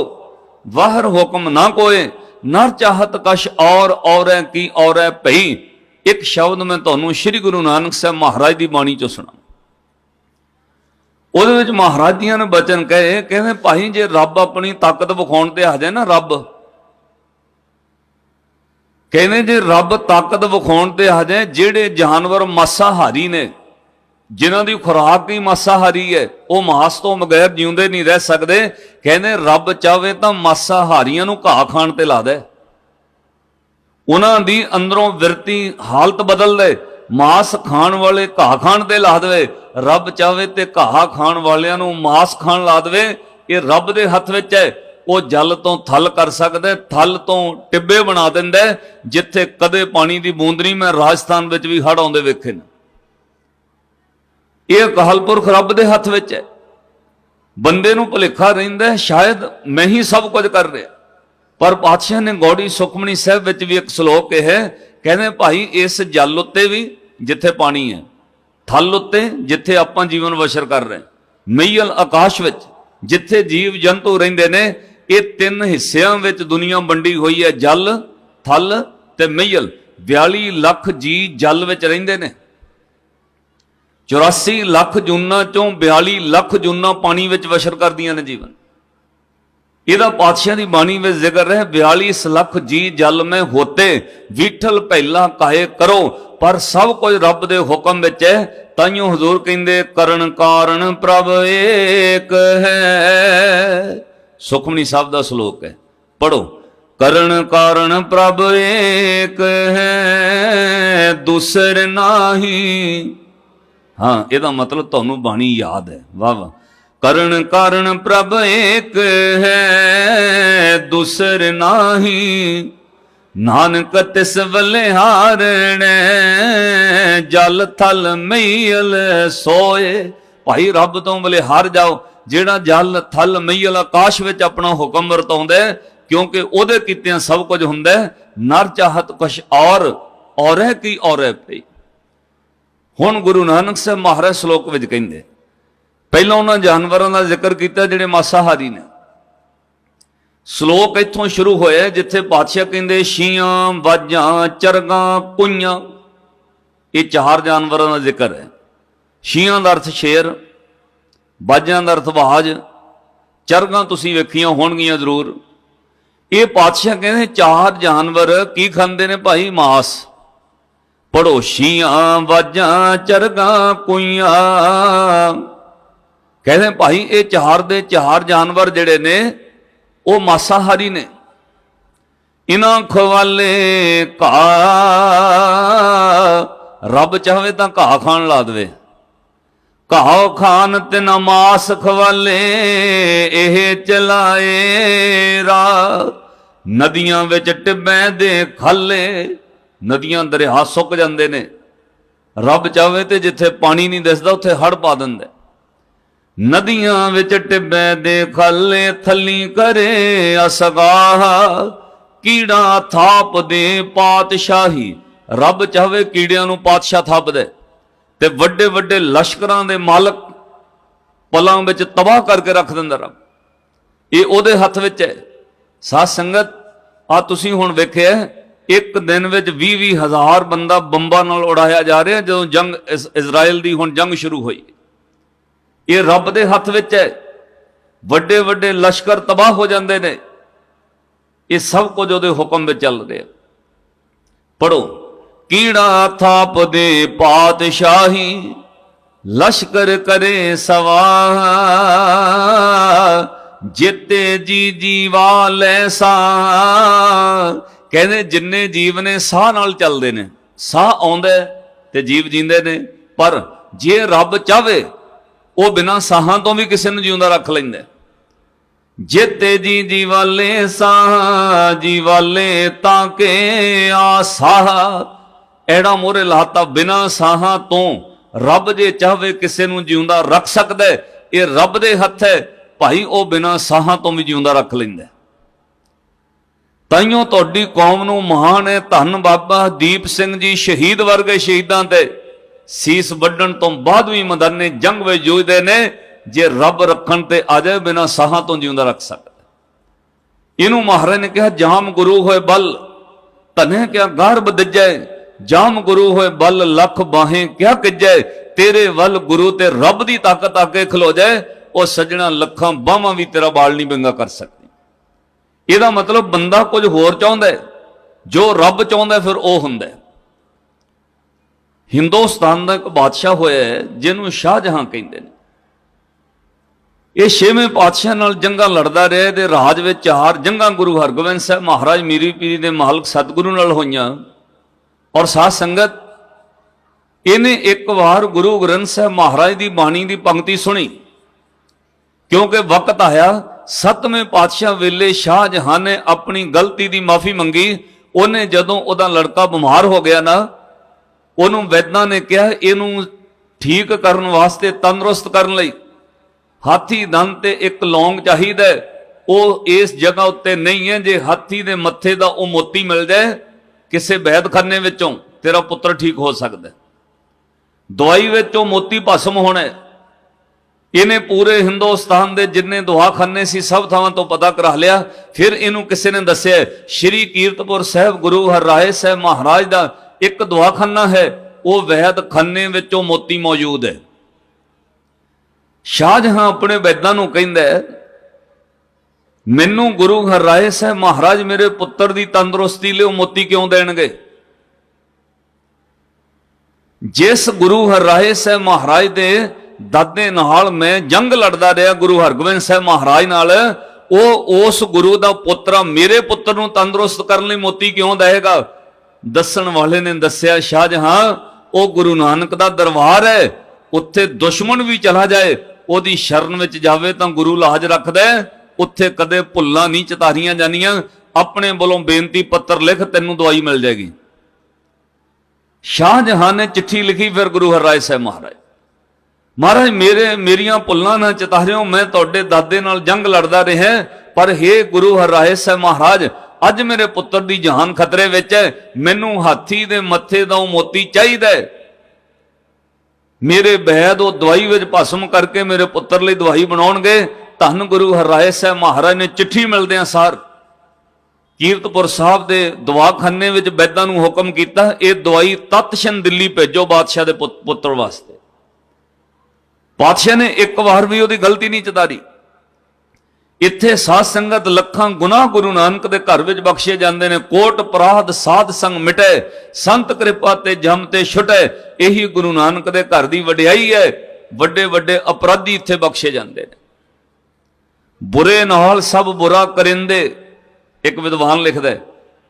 ਬਾਹਰ ਹੁਕਮ ਨਾ ਕੋਏ, ਨਰ ਚਾਹਤ ਕਸ਼ ਔਰ ਔਰੈ ਕੀ ਔਰੈ ਭਈ। ਇੱਕ ਸ਼ਬਦ ਮੈਂ ਤੁਹਾਨੂੰ ਸ੍ਰੀ ਗੁਰੂ ਨਾਨਕ ਸਾਹਿਬ ਮਹਾਰਾਜ ਦੀ ਬਾਣੀ ਚੋਂ ਸੁਣਾ ਉਹਦੇ ਵਿੱਚ ਮਹਾਰਾਜ ਜੀਆਂ ਨੇ ਬਚਨ ਕਹੇ, ਕਹਿੰਦੇ ਭਾਈ ਜੇ ਰੱਬ ਆਪਣੀ ਤਾਕਤ ਵਿਖਾਉਣ ਤੇ ਆ ਜਾਏ ਨਾ ਰੱਬ ਕਹਿੰਦੇ ਜੇ ਰੱਬ ਤਾਕਤ ਵਿਖਾਉਣ ਤੇ ਆ ਜਾਏ, ਜਿਹੜੇ ਜਾਨਵਰ ਮਾਸਾਹਾਰੀ ਨੇ, ਜਿਨ੍ਹਾਂ ਦੀ ਖੁਰਾਕ ਹੀ ਮਾਸਾਹਾਰੀ ਹੈ, ਉਹ ਮਾਸ ਤੋਂ ਬਗੈਰ ਜਿਉਂਦੇ ਨਹੀਂ ਰਹਿ ਸਕਦੇ, ਕਹਿੰਦੇ ਰੱਬ ਚਾਵੇ ਤਾਂ ਮਾਸਾਹਾਰੀਆਂ ਨੂੰ ਘਾਹ ਖਾਣ ਤੇ ਲਾ ਦੇ। ਉਹਨਾਂ ਦੀ ਅੰਦਰੋਂ ਵਿਰਤੀ ਹਾਲਤ ਬਦਲ ਦੇ, ਮਾਸ ਖਾਣ ਵਾਲੇ ਘਾਹ ਖਾਣ ਤੇ ਲਾ ਦੇਵੇ, ਰੱਬ ਚਾਵੇ ਤੇ ਘਾਹ ਖਾਣ ਵਾਲਿਆਂ ਨੂੰ ਮਾਸ ਖਾਣ ਲਾ ਦੇਵੇ, ਇਹ ਰੱਬ ਦੇ ਹੱਥ ਵਿੱਚ ਹੈ। ਉਹ ਜਲ ਤੋਂ ਥਲ ਕਰ ਸਕਦਾ ਹੈ, ਥਲ ਤੋਂ ਟਿੱਬੇ ਬਣਾ ਦਿੰਦਾ ਜਿੱਥੇ ਕਦੇ ਪਾਣੀ ਦੀ ਬੂੰਦ ਨਹੀਂ ਮੈਂ ਰਾਜਸਥਾਨ ਵਿੱਚ ਵੀ ਹੜ ਆਉਂਦੇ ਵੇਖੇ ਨੇ। ਇਹ ਅਕਾਲ ਪੁਰਖ ਰੱਬ ਦੇ ਹੱਥ ਵਿੱਚ ਹੈ। ਬੰਦੇ ਨੂੰ ਭੁਲੇਖਾ ਰਹਿੰਦਾ ਸ਼ਾਇਦ ਮੈਂ ਹੀ ਸਭ ਕੁਝ ਕਰ ਰਿਹਾ। ਪਰ ਪਾਤਸ਼ਾਹ ਨੇ ਗੌੜੀ ਸੁਖਮਣੀ ਸਾਹਿਬ ਵਿੱਚ ਵੀ ਇੱਕ ਸ਼ਲੋਕ ਇਹ ਹੈ ਕਹਿੰਦੇ ਭਾਈ ਇਸ ਜਲ ਉੱਤੇ ਵੀ ਜਿੱਥੇ ਪਾਣੀ ਹੈ ਥਲ ਉੱਤੇ ਜਿੱਥੇ ਆਪਾਂ ਜੀਵਨ ਬਸ਼ਰ ਕਰ ਰਹੇ ਮਈਲ ਆਕਾਸ਼ ਵਿੱਚ ਜਿੱਥੇ ਜੀਵ ਜੰਤੂ ਰਹਿੰਦੇ ਨੇ ਇਹ ਤਿੰਨ ਹਿੱਸਿਆਂ ਵਿੱਚ ਦੁਨੀਆ ਵੰਡੀ ਹੋਈ ਹੈ, ਜਲ, ਥਲ ਤੇ ਮਈਲ 42 ਲੱਖ ਜੀ ਜਲ ਵਿੱਚ ਰਹਿੰਦੇ ਨੇ। 84 ਲੱਖ ਜੂਨਾਂ ਚੋਂ 42 ਲੱਖ ਜੂਨਾਂ ਪਾਣੀ ਵਿੱਚ ਵਸ਼ਰ ਕਰਦੀਆਂ ਨੇ ਜੀਵਨ। ਇਹਦਾ ਪਾਤਸ਼ਾਹ ਦੀ ਬਾਣੀ ਵਿੱਚ ਜ਼ਿਕਰ ਹੈ 42 ਲੱਖ ਜੀ ਜਲ ਮੈਂ ਹੋਤੇ, ਵਿਠਲ ਪਹਿਲਾ ਕਾਹੇ ਕਰੋ। ਪਰ ਸਭ ਕੁਝ ਰੱਬ ਦੇ ਹੁਕਮ ਵਿੱਚ ਹੈ, ਤਾਈਓ ਹਜ਼ੂਰ ਕਹਿੰਦੇ, ਕਰਨ ਕਾਰਨ ਪ੍ਰਭ ਏਕ ਹੈ। ਸੁਖਮਨੀ ਸਾਹਿਬ ਦਾ ਸ਼ਲੋਕ ਹੈ। ਪੜੋ ਕਰਨ ਕਾਰਨ ਪ੍ਰਭ ਏਕ ਹੈ, ਦੂਸਰ ਨਾਹੀ। ਹਾਂ, ਇਹਦਾ ਮਤਲਬ ਤੁਹਾਨੂੰ ਬਾਣੀ ਯਾਦ ਹੈ। ਵਾਹ ਵਾਹ। ਕਰਨ ਕਾਰਨ ਪ੍ਰਭ ਏਕ ਹੈ, ਦੂਸਰ ਨਾਹੀ। ਨਾਨਕ ਤਿਸ ਵੱਲੇ ਹਾਰਣੈ ਜਲ ਥਲ ਮਈਲ ਸੋਏ। ਭਾਈ ਰੱਬ ਤੋਂ ਵੱਲੇ ਹਾਰ ਜਾਓ। ਜਿਹੜਾ ਜਲ ਥਲ ਮਈਲ ਆਕਾਸ਼ ਵਿੱਚ ਆਪਣਾ ਹੁਕਮ ਵਰਤਾਉਂਦਾ ਹੈ, ਕਿਉਂਕਿ ਉਹਦੇ ਕੀਤਿਆਂ ਸਭ ਕੁਝ ਹੁੰਦਾ ਨਰ ਚਾਹਤ ਕੁਛ ਔਰ ਔਰੈ ਕੀ ਔਰੈ ਪਈ ਹੁਣ ਗੁਰੂ ਨਾਨਕ ਸਾਹਿਬ ਮਹਾਰਾਜ ਸ਼ਲੋਕ ਵਿੱਚ ਕਹਿੰਦੇ ਪਹਿਲਾਂ ਉਹਨਾਂ ਜਾਨਵਰਾਂ ਦਾ ਜ਼ਿਕਰ ਕੀਤਾ ਜਿਹੜੇ ਮਾਸਾਹਾਰੀ ਨੇ। ਸ਼ਲੋਕ ਇੱਥੋਂ ਸ਼ੁਰੂ ਹੋਇਆ ਜਿੱਥੇ ਪਾਤਸ਼ਾਹ ਕਹਿੰਦੇ ਸ਼ੀਆਂ ਵਾਜਾਂ ਚਰਗਾਂ ਕੁਈਆਂ ਇਹ ਚਾਰ ਜਾਨਵਰਾਂ ਦਾ ਜ਼ਿਕਰ ਹੈ। ਸ਼ੀਆਂ ਦਾ ਅਰਥ ਸ਼ੇਰ ਬਾਜਾਂ ਦਾ ਅਰਥ ਬਾਜ ਚਰਗਾਂ ਤੁਸੀਂ ਵੇਖੀਆਂ ਹੋਣਗੀਆਂ ਜ਼ਰੂਰ। ਇਹ ਪਾਤਸ਼ਾਹ ਕਹਿੰਦੇ, ਚਾਰ ਜਾਨਵਰ ਕੀ ਖਾਂਦੇ ਨੇ ਭਾਈ ਮਾਸ? ਪੜੋਸ਼ੀਆਂ ਵਾਜਾਂ, ਚਰਗਾਂ ਕੁਈਆਂ। ਕਹਿੰਦੇ ਭਾਈ, ਇਹ ਚਾਰ ਦੇ ਚਾਰ ਜਾਨਵਰ ਜਿਹੜੇ ਨੇ, ਉਹ ਮਾਸਾਹਾਰੀ ਨੇ। ਇਨਾਂ ਖਵਾਲੇ ਘਾਹ, ਰੱਬ ਚਾਹਵੇ ਤਾਂ ਘਾਹ ਖਾਣ ਲਾ ਦੇਵੇ। ਘਾਹ ਖਾਨ ਤੇ ਨਮਾਸ ਖਵਾਲੇ, ਇਹ ਚਲਾਏ ਰਾ। ਨਦੀਆਂ ਵਿੱਚ ਟਿੱਬੇ ਦੇ ਖਾਲੇ, ਨਦੀਆਂ ਦਰਿਆ ਸੁੱਕ ਜਾਂਦੇ ਨੇ। ਰੱਬ ਚਾਹਵੇ ਤੇ ਜਿੱਥੇ ਪਾਣੀ ਨਹੀਂ ਦਿਸਦਾ, ਉੱਥੇ ਹੜ ਪਾ ਦਿੰਦਾ। ਨਦੀਆਂ ਵਿੱਚ ਟਿੱਬੇ ਦੇ ਖਾਲੇ, ਥੱਲੀ ਕਰੇ ਅਸਗਾਹ ਕੀੜਾ ਥਾਪ ਦੇ ਪਾਤਸ਼ਾਹੀ। ਰੱਬ ਚਾਹਵੇ ਕੀੜਿਆਂ ਨੂੰ ਪਾਤਸ਼ਾਹ ਥਾਪ ਦੇ ਤੇ ਵੱਡੇ ਵੱਡੇ ਲਸ਼ਕਰਾਂ ਦੇ ਮਾਲਕ ਪਲਾਂ ਵਿੱਚ ਤਬਾਹ ਕਰਕੇ ਰੱਖ ਦਿੰਦਾ ਰੱਬ। ਇਹ ਉਹਦੇ ਹੱਥ ਵਿੱਚ ਹੈ। ਸਾਧ ਸੰਗਤ ਆ ਤੁਸੀਂ ਹੁਣ ਵੇਖਿਆ ਇੱਕ ਦਿਨ ਵਿੱਚ 20 20 ਹਜ਼ਾਰ ਬੰਦਾ ਬੰਬਾਂ ਨਾਲ ਉਡਾਇਆ ਜਾ ਰਿਹਾ ਜਦੋਂ ਜੰਗ ਇਜ਼ਰਾਈਲ ਦੀ ਹੁਣ ਜੰਗ ਸ਼ੁਰੂ ਹੋਈ। ਇਹ ਰੱਬ ਦੇ ਹੱਥ ਵਿੱਚ ਹੈ। ਵੱਡੇ ਵੱਡੇ ਲਸ਼ਕਰ ਤਬਾਹ ਹੋ ਜਾਂਦੇ ਨੇ। ਇਹ ਸਭ ਕੁਝ ਉਹਦੇ ਹੁਕਮ ਵਿੱਚ ਚੱਲ ਰਿਹਾ। ਪੜੋ ਕੀੜਾ ਥਾਪ ਦੇ ਪਾਤਸ਼ਾਹੀ, ਲਸ਼ਕਰ ਕਰੇ ਸਵਾ ਜਿੱਤੇ ਜੀ ਜੀਵਾ ਲੈ ਸਾ ਕਹਿੰਦੇ ਜਿੰਨੇ ਜੀਵ ਨੇ ਸਾਹ ਨਾਲ ਚੱਲਦੇ ਨੇ, ਸਾਹ ਆਉਂਦਾ ਤੇ ਜੀਵ ਜਿੰਦੇ ਨੇ, ਪਰ ਜੇ ਰੱਬ ਚਾਵੇ, ਉਹ ਬਿਨਾਂ ਸਾਹਾਂ ਤੋਂ ਵੀ ਕਿਸੇ ਨੂੰ ਜਿਉਂਦਾ ਰੱਖ ਲੈਂਦਾ ਹੈ। ਜਿੱਤੇ ਜੀ ਜੀ ਵਾਲੇ ਸਾਹ ਜੀ ਵਾਲੇ ਤਾਂ ਕੇ ਆਸਾਹ ਐੜਾ ਮੋਰੇ ਲਾਤਾ ਬਿਨਾ ਸਾਹਾਂ ਤੋਂ। ਰੱਬ ਜੇ ਚਾਹਵੇ ਕਿਸੇ ਨੂੰ ਜਿਉਂਦਾ ਰੱਖ ਸਕਦਾ ਇਹ ਰੱਬ ਦੇ ਹੱਥ ਹੈ, ਭਾਈ ਉਹ ਬਿਨਾ ਸਾਹਾਂ ਤੋਂ ਵੀ ਜਿਉਂਦਾ ਰੱਖ ਲੈਂਦਾ ਤਾਈਓ ਤੁਹਾਡੀ ਕੌਮ ਨੂੰ ਮਹਾਨ ਹੈ, ਧੰਨ ਬਾਬਾ ਦੀਪ ਸਿੰਘ ਜੀ ਸ਼ਹੀਦ ਵਰਗੇ ਸ਼ਹੀਦਾਂ ਤੇ ਸੀਸ ਵੱਢਣ ਤੋਂ ਬਾਅਦ ਵੀ ਮਦਨੇ ਜੰਗ ਵਿੱਚ ਜੂਝਦੇ ਨੇ, ਜੇ ਰੱਬ ਰੱਖਣ ਤੇ ਆ ਜਾਏ, ਬਿਨਾ ਸਾਹਾਂ ਤੋਂ ਜਿਉਂਦਾ ਰੱਖ ਸਕਦਾ ਇਹਨੂੰ ਮਹਾਰਾਜ ਨੇ ਕਿਹਾ, ਜਾਮ ਗੁਰੂ ਹੋਏ ਬਲ ਤਨੇ ਕਿਆ ਗਰਭ ਦਿੱਜੈ ਜਾਮ ਗੁਰੂ ਹੋਏ ਬਲ ਲੱਖ ਬਾਹੇ, ਕਿਆ ਕਿਜੈ? ਤੇਰੇ ਵੱਲ ਗੁਰੂ ਤੇ ਰੱਬ ਦੀ ਤਾਕਤ ਆ ਕੇ ਖਲੋ ਜਾਏ, ਉਹ ਸੱਜਣਾ ਲੱਖਾਂ ਬਾਹਾਂ ਵੀ ਤੇਰਾ ਬਾਲ ਨਹੀਂ ਬੰਗਾ ਕਰ ਸਕਦੀ। ਇਹਦਾ ਮਤਲਬ ਬੰਦਾ ਕੁਝ ਹੋਰ ਚਾਹੁੰਦਾ ਹੈ। ਜੋ ਰੱਬ ਚਾਹੁੰਦਾ ਫਿਰ ਉਹ ਹੁੰਦਾ ਹੈ। ਹਿੰਦੁਸਤਾਨ ਦਾ ਇੱਕ ਬਾਦਸ਼ਾਹ ਹੋਇਆ ਹੈ, ਜਿਹਨੂੰ ਸ਼ਾਹਜਹਾਂ ਕਹਿੰਦੇ ਨੇ। ਇਹ ਛੇਵੇਂ ਪਾਤਸ਼ਾਹ ਨਾਲ ਜੰਗਾਂ ਲੜਦਾ ਰਿਹਾ ਤੇ ਰਾਜ ਵਿੱਚ ਚਾਰ ਜੰਗਾਂ ਗੁਰੂ ਹਰਗੋਬਿੰਦ ਸਾਹਿਬ ਮਹਾਰਾਜ ਮੀਰੀ ਪੀਰੀ ਦੇ ਮਾਲਕ ਸਤਿਗੁਰੂ ਨਾਲ ਹੋਈਆਂ। ਔਰ ਸਾਧ ਸੰਗਤ, ਇਹਨੇ ਇੱਕ ਵਾਰ ਗੁਰੂ ਗ੍ਰੰਥ ਸਾਹਿਬ ਮਹਾਰਾਜ ਦੀ ਬਾਣੀ ਦੀ ਪੰਕਤੀ ਸੁਣੀ। ਕਿਉਂਕਿ ਵਕਤ ਆਇਆ, ਸੱਤਵੇਂ ਪਾਤਸ਼ਾਹ ਵੇਲੇ ਸ਼ਾਹ ਸ਼ਾਹਜਹਾਂ ਨੇ ਆਪਣੀ ਗਲਤੀ ਦੀ ਮਾਫੀ ਮੰਗੀ। ਉਹਨੇ ਜਦੋਂ ਉਹਦਾ ਲੜਕਾ ਬਿਮਾਰ ਹੋ ਗਿਆ ਨਾ, ਉਹਨੂੰ ਵੈਦਾਂ ਨੇ ਕਿਹਾ, ਇਹਨੂੰ ਠੀਕ ਕਰਨ ਵਾਸਤੇ, ਤੰਦਰੁਸਤ ਕਰਨ ਲਈ। ਹਾਥੀ ਦੰਦ ਤੇ ਇੱਕ ਲੌਂਗ ਚਾਹੀਦਾ ਉਹ ਇਸ ਜਗ੍ਹਾ ਉੱਤੇ ਨਹੀਂ ਹੈ, ਜੇ ਹਾਥੀ ਦੇ ਮੱਥੇ ਦਾ ਉਹ ਮੋਤੀ ਮਿਲ ਜਾਏ ਕਿਸੇ ਵੈਦਖਾਨੇ ਵਿੱਚੋਂ ਤੇਰਾ ਪੁੱਤਰ ਠੀਕ ਹੋ ਸਕਦਾ ਦਵਾਈ ਵਿੱਚੋਂ ਮੋਤੀ ਭਸਮ ਹੋਣਾ ਇਹਨੇ ਪੂਰੇ ਹਿੰਦੁਸਤਾਨ ਦੇ ਜਿੰਨੇ ਦੁਆਖਾਨੇ ਸੀ, ਸਭ ਥਾਵਾਂ ਤੋਂ ਪਤਾ ਕਰਾ ਲਿਆ। ਫਿਰ ਇਹਨੂੰ ਕਿਸੇ ਨੇ ਦੱਸਿਆ, ਸ਼੍ਰੀ ਕੀਰਤਪੁਰ ਸਾਹਿਬ ਗੁਰੂ ਹਰਰਾਏ ਸਾਹਿਬ ਮਹਾਰਾਜ ਦਾ ਇੱਕ ਦੁਆਖਾਨਾ ਹੈ। ਉਹ ਵੈਦ ਖਾਨੇ ਵਿੱਚੋਂ ਮੋਤੀ ਮੌਜੂਦ ਹੈ। ਸ਼ਾਹਜਹਾਂ ਆਪਣੇ ਵੈਦਾਂ ਨੂੰ ਕਹਿੰਦਾ ਮੈਨੂੰ ਗੁਰੂ ਹਰਿਰਾਏ ਸਾਹਿਬ ਮਹਾਰਾਜ ਮੇਰੇ ਪੁੱਤਰ ਦੀ ਤੰਦਰੁਸਤੀ ਲਈ ਉਹ ਮੋਤੀ ਕਿਉਂ ਦੇਣਗੇ ਜਿਸ ਗੁਰੂ ਹਰਿਰਾਏ ਸਾਹਿਬ ਮਹਾਰਾਜ ਦੇ ਦਾਦੇ ਨਾਲ ਮੈਂ ਜੰਗ ਲੜਦਾ ਰਿਹਾ, ਗੁਰੂ ਹਰਗੋਬਿੰਦ ਸਾਹਿਬ ਮਹਾਰਾਜ ਨਾਲ, ਉਹ ਉਸ ਗੁਰੂ ਦਾ ਪੁੱਤਰਾ ਮੇਰੇ ਪੁੱਤਰ ਨੂੰ ਤੰਦਰੁਸਤ ਕਰਨ ਲਈ ਮੋਤੀ ਕਿਉਂ ਦੇਗਾ ਦੱਸਣ ਵਾਲੇ ਨੇ ਦੱਸਿਆ, ਸ਼ਾਹਜਹਾਂ, ਉਹ ਗੁਰੂ ਨਾਨਕ ਦਾ ਦਰਬਾਰ ਹੈ, ਉੱਥੇ ਦੁਸ਼ਮਣ ਵੀ ਚਲਾ ਜਾਏ, ਉਹਦੀ ਸ਼ਰਨ ਵਿੱਚ ਜਾਵੇ ਤਾਂ ਗੁਰੂ ਲਾਜ ਰੱਖਦਾ ਹੈ। ਉੱਥੇ ਕਦੇ ਭੁੱਲਾਂ ਨਹੀਂ ਚਤਾਰੀਆਂ ਜਾਣੀਆਂ ਆਪਣੇ ਵੱਲੋਂ ਬੇਨਤੀ ਪੱਤਰ ਲਿਖ, ਤੈਨੂੰ ਦਵਾਈ ਮਿਲ ਜਾਏਗੀ। ਸ਼ਾਹ ਸ਼ਾਹਜਹਾਂ ਨੇ ਚਿੱਠੀ ਲਿਖੀ, ਫਿਰ ਗੁਰੂ ਹਰਿਰਾਏ ਸਾਹਿਬ ਮਹਾਰਾਜ। ਮਹਾਰਾਜ, ਮੇਰੇ, ਮੇਰੀਆਂ ਭੁੱਲਾਂ ਨਾ ਚਤਾਰਿਓ, ਮੈਂ ਤੁਹਾਡੇ ਦਾਦੇ ਨਾਲ ਜੰਗ ਲੜਦਾ ਰਿਹਾ। ਪਰ हे ਗੁਰੂ ਹਰਿਰਾਏ ਸਾਹਿਬ ਮਹਾਰਾਜ, ਅੱਜ ਮੇਰੇ ਪੁੱਤਰ ਦੀ ਜਾਨ ਖਤਰੇ ਵਿੱਚ ਹੈ। ਮੈਨੂੰ ਹਾਥੀ ਦੇ ਮੱਥੇ ਦਾ ਉਹ ਮੋਤੀ ਚਾਹੀਦਾ ਹੈ। ਮੇਰੇ ਬੈਦ ਉਹ ਦਵਾਈ ਵਿੱਚ ਭਸਮ ਕਰਕੇ ਮੇਰੇ ਪੁੱਤਰ ਲਈ ਦਵਾਈ ਬਣਾਉਣਗੇ। ਧੰਨ ਗੁਰੂ ਹਰਿਰਾਏ ਸਾਹਿਬ ਮਹਾਰਾਜ ਨੇ ਚਿੱਠੀ ਮਿਲਦਿਆਂ ਸਾਰ ਕੀਰਤਪੁਰ ਸਾਹਿਬ ਦੇ ਦਵਾਖਾਨੇ ਵਿੱਚ ਬੈਦਾਂ ਨੂੰ ਹੁਕਮ ਕੀਤਾ, ਇਹ ਦਵਾਈ ਤਤਸ਼ਨ ਦਿੱਲੀ ਭੇਜੋ ਬਾਦਸ਼ਾਹ ਦੇ ਪੁੱਤ- ਪੁੱਤਰ ਵਾਸਤੇ। ਬਾਦਸ਼ਾਹ ਨੇ ਇੱਕ ਵਾਰ ਵੀ ਉਹਦੀ ਗਲਤੀ ਨਹੀਂ ਚਤਾਰੀ। ਇੱਥੇ ਸਾਧ ਸੰਗਤ ਲੱਖਾਂ ਗੁਨਾਹ ਗੁਰੂ ਨਾਨਕ ਦੇ ਘਰ ਵਿੱਚ ਬਖਸ਼ੇ ਜਾਂਦੇ ਨੇ, ਕੋਟ ਅਪਰਾਧ ਸਾਧ ਸੰਗ ਮਿਟੇ, ਸੰਤ ਕਿਰਪਾ ਤੇ ਜਮ ਤੇ ਛੁਟੇ, ਇਹੀ ਗੁਰੂ ਨਾਨਕ ਦੇ ਘਰ ਦੀ ਵਡਿਆਈ ਹੈ ਵੱਡੇ ਵੱਡੇ ਅਪਰਾਧੀ ਇੱਥੇ ਬਖਸ਼ੇ ਜਾਂਦੇ ਨੇ। ਬੁਰੇ ਨਾਲ ਸਭ ਬੁਰਾ ਕਰਿੰਦੇ। ਇੱਕ ਵਿਦਵਾਨ ਲਿਖਦਾ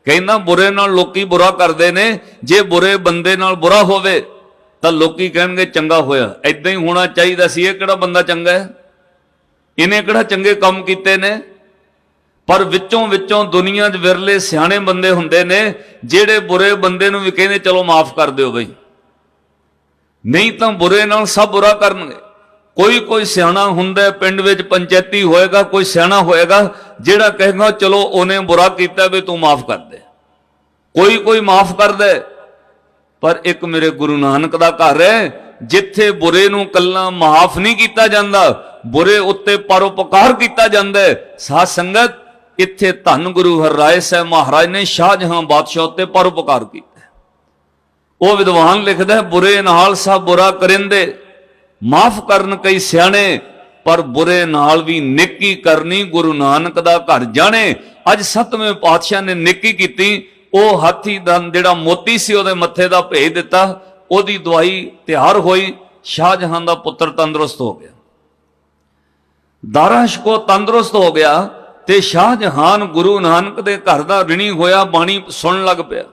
ਕਹਿੰਦਾ ਬੁਰੇ ਨਾਲ ਲੋਕੀ ਬੁਰਾ ਕਰਦੇ ਨੇ, ਜੇ ਬੁਰੇ ਬੰਦੇ ਨਾਲ ਬੁਰਾ ਹੋਵੇ, ਤਾਂ ਲੋਕੀ ਕਹਿਣਗੇ ਚੰਗਾ ਹੋਇਆ। ਐਦਾਂ ਹੀ ਹੋਣਾ ਚਾਹੀਦਾ ਸੀ, ਇਹ ਕਿਹੜਾ ਬੰਦਾ ਚੰਗਾ ਹੈ? ਇਹਨੇ ਕਿਹੜਾ ਚੰਗੇ ਕੰਮ ਕੀਤੇ ਨੇ? ਪਰ ਵਿੱਚੋਂ ਵਿੱਚੋਂ ਦੁਨੀਆ 'ਚ ਵਿਰਲੇ ਸਿਆਣੇ ਬੰਦੇ ਹੁੰਦੇ ਨੇ, ਜਿਹੜੇ ਬੁਰੇ ਬੰਦੇ ਨੂੰ ਵੀ ਕਹਿੰਦੇ, ਚਲੋ ਮਾਫ ਕਰ ਦਿਓ ਬਈ। ਨਹੀਂ ਤਾਂ ਬੁਰੇ ਨਾਲ ਸਭ ਬੁਰਾ ਕਰਨਗੇ। ਕੋਈ ਕੋਈ ਸਿਆਣਾ ਹੁੰਦਾ ਪਿੰਡ ਵਿੱਚ ਪੰਚਾਇਤੀ ਹੋਏਗਾ, ਕੋਈ ਸਿਆਣਾ ਹੋਏਗਾ, ਜਿਹੜਾ ਕਹੇਗਾ, ਚਲੋ ਉਹਨੇ ਬੁਰਾ ਕੀਤਾ ਵੀ ਤੂੰ ਮਾਫ ਕਰ ਦੇ। ਕੋਈ ਕੋਈ ਮਾਫ ਕਰ ਦੇ ਪਰ ਇੱਕ ਮੇਰੇ ਗੁਰੂ ਨਾਨਕ ਦਾ ਘਰ ਹੈ, ਜਿੱਥੇ ਬੁਰੇ ਨੂੰ ਕੱਲਾ ਮਾਫ ਨਹੀਂ ਕੀਤਾ ਜਾਂਦਾ, ਬੁਰੇ ਉੱਤੇ ਪਰਉਪਕਾਰ ਕੀਤਾ ਜਾਂਦਾ ਹੈ। ਸਾਧ ਸੰਗਤ, ਇੱਥੇ ਧੰਨ ਗੁਰੂ ਹਰਿਰਾਏ ਸਾਹਿਬ ਮਹਾਰਾਜ ਨੇ ਸ਼ਾਹਜਹਾਂ ਬਾਦਸ਼ਾਹ ਉੱਤੇ ਪਰਉਪਕਾਰ ਕੀਤਾ ਉਹ ਵਿਦਵਾਨ ਲਿਖਦਾ ਬੁਰੇ ਨਾਲ ਸਭ ਬੁਰਾ ਕਰਿੰਦੇ। ਮਾਫ ਕਰਨ ਕਈ ਸਿਆਣੇ, ਪਰ ਬੁਰੇ ਨਾਲ ਵੀ ਨੇਕੀ ਕਰਨੀ ਗੁਰੂ ਨਾਨਕ ਦਾ ਘਰ ਜਾਣੇ। ਅੱਜ ਸਤਵੇਂ ਪਾਤਸ਼ਾਹ ਨੇ ਨੇਕੀ ਕੀਤੀ, ਉਹ ਹਾਥੀ ਦੰਦ ਜਿਹੜਾ ਮੋਤੀ ਸੀ ਉਹਦੇ ਮੱਥੇ ਦਾ ਭੇਜ ਦਿੱਤਾ, ਉਹਦੀ ਦਵਾਈ ਤਿਆਰ ਹੋਈ, ਸ਼ਾਹਜਹਾਂ ਦਾ ਪੁੱਤਰ ਤੰਦਰੁਸਤ ਹੋ ਗਿਆ। ਦਾਰਾਸ਼ ਕੋ ਤੰਦਰੁਸਤ ਹੋ ਗਿਆ ਤੇ ਸ਼ਾਹਜਹਾਨ ਗੁਰੂ ਨਾਨਕ ਦੇ ਘਰ ਦਾ ਰਿਣੀ ਹੋਇਆ ਬਾਣੀ ਸੁਣਨ ਲੱਗ ਪਿਆ।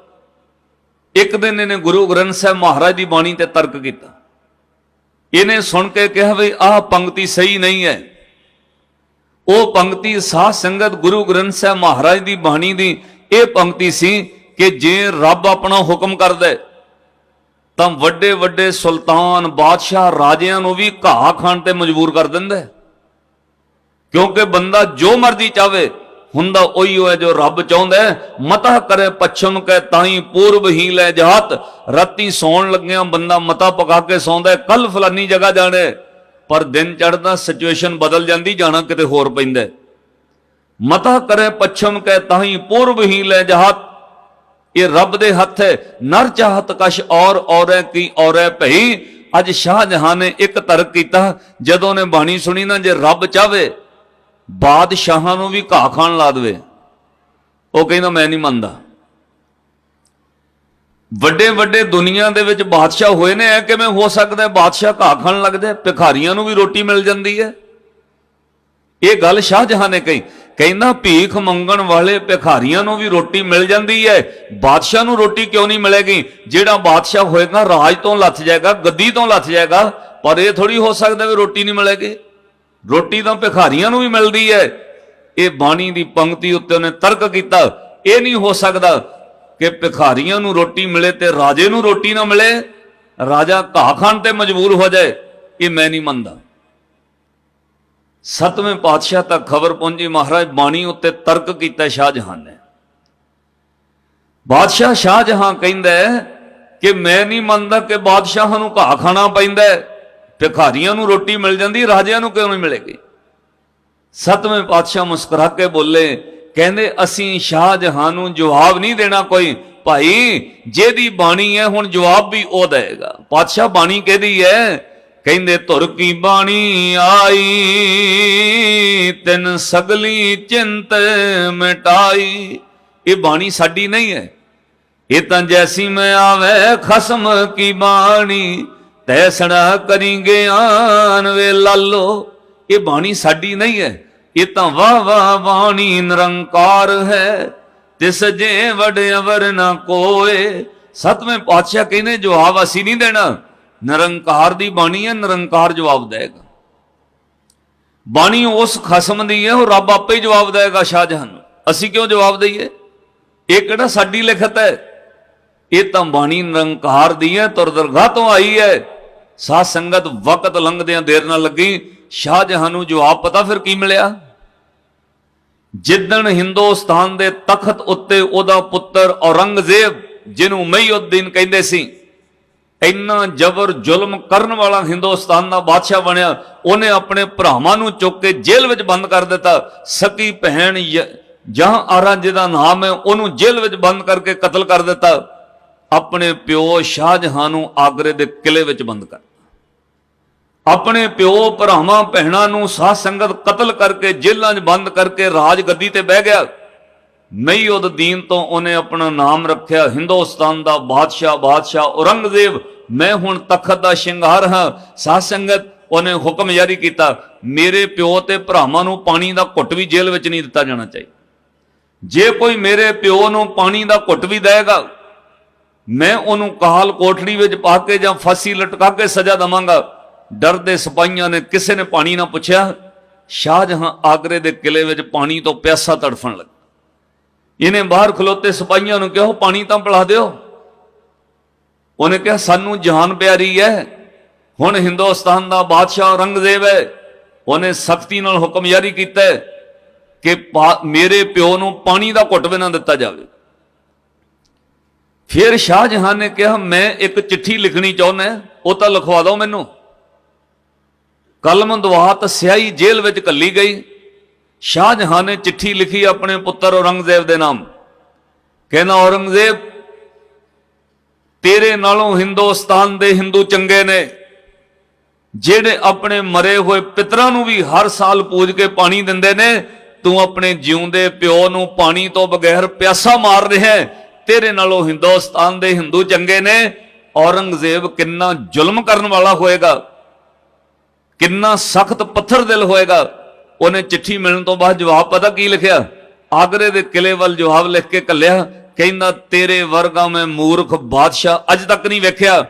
ਇੱਕ ਦਿਨ ਇਹਨੇ ਗੁਰੂ ਗ੍ਰੰਥ ਸਾਹਿਬ ਮਹਾਰਾਜ ਦੀ ਬਾਣੀ ਤੇ ਤਰਕ ਕੀਤਾ। ਇਹਨੇ ਸੁਣ ਕੇ ਕਿਹਾ ਵੀ ਆਹ ਪੰਕਤੀ ਸਹੀ ਨਹੀਂ ਹੈ। ਉਹ ਪੰਕਤੀ ਸਾਧ ਸੰਗਤ ਗੁਰੂ ਗ੍ਰੰਥ ਸਾਹਿਬ ਮਹਾਰਾਜ ਦੀ ਬਾਣੀ ਦੀ ਇਹ ਪੰਕਤੀ ਸੀ ਕਿ ਜੇ ਰੱਬ ਆਪਣਾ ਹੁਕਮ ਕਰਦਾ ਤਾਂ ਵੱਡੇ ਵੱਡੇ ਸੁਲਤਾਨ ਬਾਦਸ਼ਾਹ ਰਾਜਿਆਂ ਨੂੰ ਵੀ ਘਾਹ ਖਾਣ ਤੇ ਮਜਬੂਰ ਕਰ ਦਿੰਦਾ ਕਿਉਂਕਿ ਬੰਦਾ ਜੋ ਮਰਜ਼ੀ ਚਾਵੇ ਹੁੰਦਾ ਉਹੀ ਹੈ ਜੋ ਰੱਬ ਚਾਹੁੰਦਾ ਮਤਾ ਕਰੇ ਪੱਛਮ ਕੈ ਤਾਈ, ਪੂਰਬ ਹੀ ਲੈ ਜਾਤ ਰਾਤੀ ਸੌਣ ਲੱਗਿਆਂ ਬੰਦਾ ਮਤਾ ਪਕਾ ਕੇ ਸੌਂਦਾ ਕੱਲ ਫਲਾਨੀ ਜਗ੍ਹਾ ਜਾਣਾ ਪਰ ਦਿਨ ਚੜਦਾ ਸਿਚੁਏਸ਼ਨ ਬਦਲ ਜਾਂਦੀ, ਜਾਣਾ ਕਿਤੇ ਹੋਰ ਪੈਂਦਾ ਮਤਾ ਕਰੇ ਪੱਛਮ ਕੈ ਤਾਈ, ਪੂਰਬ ਹੀ ਲੈ ਜਾਤ ਇਹ ਰੱਬ ਦੇ ਹੱਥ ਹੈ। ਨਰ ਚਾਹਤ ਕਸ਼ ਔਰ ਔਰੈ ਕੀ ਔਰੈ ਭਈ। ਅੱਜ ਸ਼ਾਹਜਹਾਂ ਨੇ ਇੱਕ ਤਰਕ ਕੀਤਾ। ਜਦੋਂ ਨੇ ਬਾਣੀ ਸੁਣੀ ਨਾ, ਜੇ ਰੱਬ ਚਾਵੇ ਬਾਦਸ਼ਾਹਾਂ ਨੂੰ ਵੀ ਘਾਹ ਖਾਣ ਲਾ ਦੇਵੇ। ਉਹ ਕਹਿੰਦਾ, ਮੈਂ ਨਹੀਂ ਮੰਨਦਾ। ਵੱਡੇ ਵੱਡੇ ਦੁਨੀਆ ਦੇ ਵਿੱਚ ਬਾਦਸ਼ਾਹ ਹੋਏ ਨੇ ਐ ਕਿਵੇਂ ਹੋ ਸਕਦਾ ਬਾਦਸ਼ਾਹ ਘਾਹ ਖਾਣ ਲੱਗਦਾ ਭਿਖਾਰੀਆਂ ਨੂੰ ਵੀ ਰੋਟੀ ਮਿਲ ਜਾਂਦੀ ਹੈ। ਇਹ ਗੱਲ ਸ਼ਾਹਜਹਾਂ ਨੇ ਕਹੀ। ਕਹਿੰਦਾ, ਭੀਖ ਮੰਗਣ ਵਾਲੇ ਭਿਖਾਰੀਆਂ ਨੂੰ ਵੀ ਰੋਟੀ ਮਿਲ ਜਾਂਦੀ ਹੈ। ਬਾਦਸ਼ਾਹ ਨੂੰ ਰੋਟੀ ਕਿਉਂ ਨਹੀਂ ਮਿਲੇਗੀ? ਜਿਹੜਾ ਬਾਦਸ਼ਾਹ ਹੋਏਗਾ, ਰਾਜ ਤੋਂ ਲੱਥ ਜਾਏਗਾ, ਗੱਦੀ ਤੋਂ ਲੱਥ ਜਾਏਗਾ, ਪਰ ਇਹ ਥੋੜੀ ਹੋ ਸਕਦਾ ਵੀ ਰੋਟੀ ਨਹੀਂ ਮਿਲੇਗੀ। ਰੋਟੀ ਤਾਂ ਭਿਖਾਰੀਆਂ ਨੂੰ ਵੀ ਮਿਲਦੀ ਹੈ। ਇਹ ਬਾਣੀ ਦੀ ਪੰਕਤੀ ਉੱਤੇ ਉਹਨੇ ਤਰਕ ਕੀਤਾ। ਇਹ ਨਹੀਂ ਹੋ ਸਕਦਾ ਕਿ ਭਿਖਾਰੀਆਂ ਨੂੰ ਰੋਟੀ ਮਿਲੇ ਤੇ ਰਾਜੇ ਨੂੰ ਰੋਟੀ ਨਾ ਮਿਲੇ। ਰਾਜਾ ਘਾਹ ਖਾਣ ਤੇ ਮਜਬੂਰ ਹੋ ਜਾਏ, ਇਹ ਮੈਂ ਨਹੀਂ ਮੰਨਦਾ। ਸਤਵੇਂ ਪਾਤਸ਼ਾਹ ਤੱਕ ਖਬਰ ਪਹੁੰਚੀ। ਮਹਾਰਾਜ, ਬਾਣੀ ਉੱਤੇ ਤਰਕ ਕੀਤਾ ਸ਼ਾਹਜਹਾਂ ਨੇ। ਬਾਦਸ਼ਾਹ ਸ਼ਾਹਜਹਾਂ ਕਹਿੰਦਾ ਕਿ ਮੈਂ ਨਹੀਂ ਮੰਨਦਾ ਕਿ ਬਾਦਸ਼ਾਹਾਂ ਨੂੰ ਘਾਹ ਖਾਣਾ ਪੈਂਦਾ ਭਿਖਾਰੀਆਂ ਨੂੰ ਰੋਟੀ ਮਿਲ ਜਾਂਦੀ, ਰਾਜਿਆਂ ਨੂੰ ਕਿਉਂ ਨਹੀਂ ਮਿਲੇਗੀ? ਸਤਵੇਂ ਪਾਤਸ਼ਾਹ ਮੁਸਕਰਾ ਕੇ ਬੋਲੇ, ਕਹਿੰਦੇ, ਅਸੀਂ ਸ਼ਾਹਜਹਾਨ ਨੂੰ ਜਵਾਬ ਨਹੀਂ ਦੇਣਾ ਕੋਈ। ਭਾਈ, ਜਿਹਦੀ ਬਾਣੀ ਹੈ, ਹੁਣ ਜਵਾਬ ਵੀ ਉਹ ਦੇਗਾ ਪਾਤਸ਼ਾਹ ਬਾਣੀ ਕਿਹਦੀ ਹੈ? ਕਹਿੰਦੇ, ਧੁਰ ਕੀ ਬਾਣੀ ਆਈ, ਤਿੰਨ ਸਗਲੀ ਚਿੰਤ ਮਿਟਾਈ। ਇਹ ਬਾਣੀ ਸਾਡੀ ਨਹੀਂ ਹੈ। ਇਹ ਤਾਂ ਜੈਸੀ ਮੈਂ ਆਵੇ, ਖਸਮ ਕੀ ਬਾਣੀ। ਤੈਸੜਾ ਕਰੀ ਗਿਆਨ ਵੇ ਲਾਲੋ। ਇਹ ਬਾਣੀ ਸਾਡੀ ਨਹੀਂ ਹੈ। ਇਹ ਤਾਂ ਵਾਹ ਵਾਹ ਬਾਣੀ ਨਿਰੰਕਾਰ ਹੈ। ਤਿਸ ਜੇ ਵਡ ਅਵਰ ਨਾ ਕੋਏ। ਸਤਵੇਂ ਪਾਤਸ਼ਾਹ ਕਹਿੰਦੇ, ਜਵਾਬ ਅਸੀਂ ਨਹੀਂ ਦੇਣਾ। ਨਿਰੰਕਾਰ ਦੀ ਬਾਣੀ ਹੈ, ਨਿਰੰਕਾਰ ਜਵਾਬ ਦੇਗਾ। ਬਾਣੀ ਉਸ ਖਸਮ ਦੀ ਹੈ, ਉਹ ਰੱਬ ਆਪੇ ਹੀ ਜਵਾਬ ਦੇਗਾ ਸ਼ਾਹਜਹਾਨ ਨੂੰ। ਅਸੀਂ ਕਿਉਂ ਜਵਾਬ ਦਈਏ? ਇਹ ਕਿਹੜਾ ਸਾਡੀ ਲਿਖਤ ਹੈ? ਇਹ ਤਾਂ ਬਾਣੀ ਨੰਕਾਰ ਦੀ ਹੈ ਤੁਰਦਰਗਾਹ ਤੋਂ ਆਈ ਹੈ। ਸਾਧ ਸੰਗਤ ਵਕਤ ਲੰਘਦਿਆਂ ਦੇਰ ਨਾਲ ਲੱਗੀ। ਸ਼ਾਹ ਜਹਾਂ ਨੂੰ ਜਵਾਬ ਪਤਾ ਫਿਰ ਕੀ ਮਿਲਿਆ? ਜਿੱਦਣ ਹਿੰਦੁਸਤਾਨ ਦੇ ਤਖਤ ਉੱਤੇ ਉਹਦਾ ਪੁੱਤਰ ਔਰੰਗਜ਼ੇਬ, ਜਿਹਨੂੰ ਮਈਉਦੀਨ ਕਹਿੰਦੇ ਸੀ, ਇੰਨਾ ਜ਼ਬਰ ਜ਼ੁਲਮ ਕਰਨ ਵਾਲਾ ਹਿੰਦੁਸਤਾਨ ਦਾ ਬਾਦਸ਼ਾਹ ਬਣਿਆ। ਉਹਨੇ ਆਪਣੇ ਭਰਾਵਾਂ ਨੂੰ ਚੁੱਕ ਕੇ ਜੇਲ੍ਹ ਵਿੱਚ ਬੰਦ ਕਰ ਦਿੱਤਾ। ਸਕੀ ਭੈਣ ਜਹਾਂ ਆਰਾ ਜਿਹਦਾ ਨਾਮ ਹੈ, ਉਹਨੂੰ ਜੇਲ੍ਹ ਵਿੱਚ ਬੰਦ ਕਰਕੇ ਕਤਲ ਕਰ ਦਿੱਤਾ। ਆਪਣੇ ਪਿਓ ਸ਼ਾਹਜਹਾਂ ਨੂੰ ਆਗਰੇ ਦੇ ਕਿਲੇ ਵਿੱਚ ਬੰਦ ਕਰ ਆਪਣੇ ਪਿਓ, ਭਰਾਵਾਂ, ਭੈਣਾਂ ਨੂੰ ਸਾਧ ਸੰਗਤ ਕਤਲ ਕਰਕੇ ਜੇਲ੍ਹਾਂ 'ਚ ਬੰਦ ਕਰਕੇ ਰਾਜ ਗੱਦੀ ਤੇ ਬਹਿ ਗਿਆ। ਮਈਉਦ-ਦੀਨ ਤੋਂ ਉਹਨੇ ਆਪਣਾ ਨਾਮ ਰੱਖਿਆ। ਹਿੰਦੁਸਤਾਨ ਦਾ ਬਾਦਸ਼ਾਹ ਬਾਦਸ਼ਾਹ ਔਰੰਗਜ਼ੇਬ, ਮੈਂ ਹੁਣ ਤਖਤ ਦਾ ਸ਼ਿੰਗਾਰ ਹਾਂ। ਸਾਧ ਸੰਗਤ, ਉਹਨੇ ਹੁਕਮ ਜਾਰੀ ਕੀਤਾ, ਮੇਰੇ ਪਿਓ ਤੇ ਭਰਾਵਾਂ ਨੂੰ ਪਾਣੀ ਦਾ ਘੁੱਟ ਵੀ ਜੇਲ੍ਹ ਵਿੱਚ ਨਹੀਂ ਦਿੱਤਾ ਜਾਣਾ ਚਾਹੀਦਾ। ਜੇ ਕੋਈ ਮੇਰੇ ਪਿਓ ਨੂੰ ਪਾਣੀ ਦਾ ਘੁੱਟ ਵੀ ਦੇਗਾ ਮੈਂ ਉਹਨੂੰ ਕਾਲ ਕੋਠੜੀ ਵਿੱਚ ਪਾ ਕੇ ਜਾਂ ਫਾਂਸੀ ਲਟਕਾ ਕੇ ਸਜ਼ਾ ਦਵਾਂਗਾ। ਡਰ ਦੇ ਸਿਪਾਹੀਆਂ ਨੇ ਕਿਸੇ ਨੇ ਪਾਣੀ ਨਾ ਪੁੱਛਿਆ। ਸ਼ਾਹਜਹਾਂ ਆਗਰੇ ਦੇ ਕਿਲੇ ਵਿੱਚ ਪਾਣੀ ਤੋਂ ਪਿਆਸਾ ਤੜਫਣ ਲੱਗਾ। ਇਹਨੇ ਬਾਹਰ ਖਲੋਤੇ ਸਿਪਾਹੀਆਂ ਨੂੰ ਕਿਹਾ ਪਾਣੀ ਤਾਂ ਪਿਲਾ ਦਿਓ। ਉਹਨੇ ਕਿਹਾ, ਸਾਨੂੰ ਜਹਾਨ ਪਿਆਰੀ ਹੈ। ਹੁਣ ਹਿੰਦੁਸਤਾਨ ਦਾ ਬਾਦਸ਼ਾਹ ਔਰੰਗਜ਼ੇਬ ਹੈ। ਉਹਨੇ ਸਖਤੀ ਨਾਲ ਹੁਕਮ ਜਾਰੀ ਕੀਤਾ ਕਿ ਪਾ- ਮੇਰੇ ਪਿਓ ਨੂੰ ਪਾਣੀ ਦਾ ਘੁੱਟ ਵੀ ਨਾ ਦਿੱਤਾ ਜਾਵੇ। ਫਿਰ ਸ਼ਾਹਜਹਾਨ ਨੇ ਕਿਹਾ, ਮੈਂ ਇੱਕ ਚਿੱਠੀ ਲਿਖਣੀ ਚਾਹੁੰਦਾ, ਉਹ ਤਾਂ ਲਿਖਵਾ ਦਿਓ ਮੈਨੂੰ। ਕਲਮ ਦਵਾਤ ਸਿਆਹੀ ਜੇਲ੍ਹ ਵਿੱਚ ਕੱਲੀ ਗਈ। ਸ਼ਾਹਜਹਾਨ ਨੇ ਚਿੱਠੀ ਲਿਖੀ ਆਪਣੇ ਪੁੱਤਰ ਔਰੰਗਜ਼ੇਬ ਦੇ ਨਾਮ। ਕਹਿੰਦਾ, ਔਰੰਗਜ਼ੇਬ, ਤੇਰੇ ਨਾਲੋਂ ਹਿੰਦੁਸਤਾਨ ਦੇ ਹਿੰਦੂ ਚੰਗੇ ਨੇ। ਜਿਹੜੇ ਆਪਣੇ ਮਰੇ ਹੋਏ ਪਿਤਰਾਂ ਨੂੰ ਵੀ ਹਰ ਸਾਲ ਪੂਜ ਕੇ ਪਾਣੀ ਦਿੰਦੇ ਨੇ, ਤੂੰ ਆਪਣੇ ਜਿਉਂਦੇ ਪਿਓ ਨੂੰ ਪਾਣੀ ਤੋਂ ਬਗੈਰ ਪਿਆਸਾ ਮਾਰ ਰਿਹਾ ਹੈ। ਤੇਰੇ ਨਾਲੋਂ ਹਿੰਦੁਸਤਾਨ ਦੇ ਹਿੰਦੂ ਚੰਗੇ ਨੇ, ਔਰੰਗਜ਼ੇਬ ਕਿੰਨਾ ਜ਼ੁਲਮ ਕਰਨ ਵਾਲਾ ਹੋਏਗਾ, ਕਿੰਨਾ ਸਖਤ ਪੱਥਰ ਦਿਲ ਹੋਏਗਾ। ਉਹਨੇ ਚਿੱਠੀ ਮਿਲਣ ਤੋਂ ਬਾਅਦ ਜਵਾਬ ਪਤਾ ਕੀ ਲਿਖਿਆ? ਆਗਰੇ ਦੇ ਕਿਲੇ ਵੱਲ ਜਵਾਬ ਲਿਖ ਕੇ ਕੱਲਿਆ ਕਹਿੰਦਾ, ਤੇਰੇ ਵਰਗਾ ਮੈਂ ਮੂਰਖ ਬਾਦਸ਼ਾਹ ਅੱਜ ਤੱਕ ਨਹੀਂ ਵੇਖਿਆ।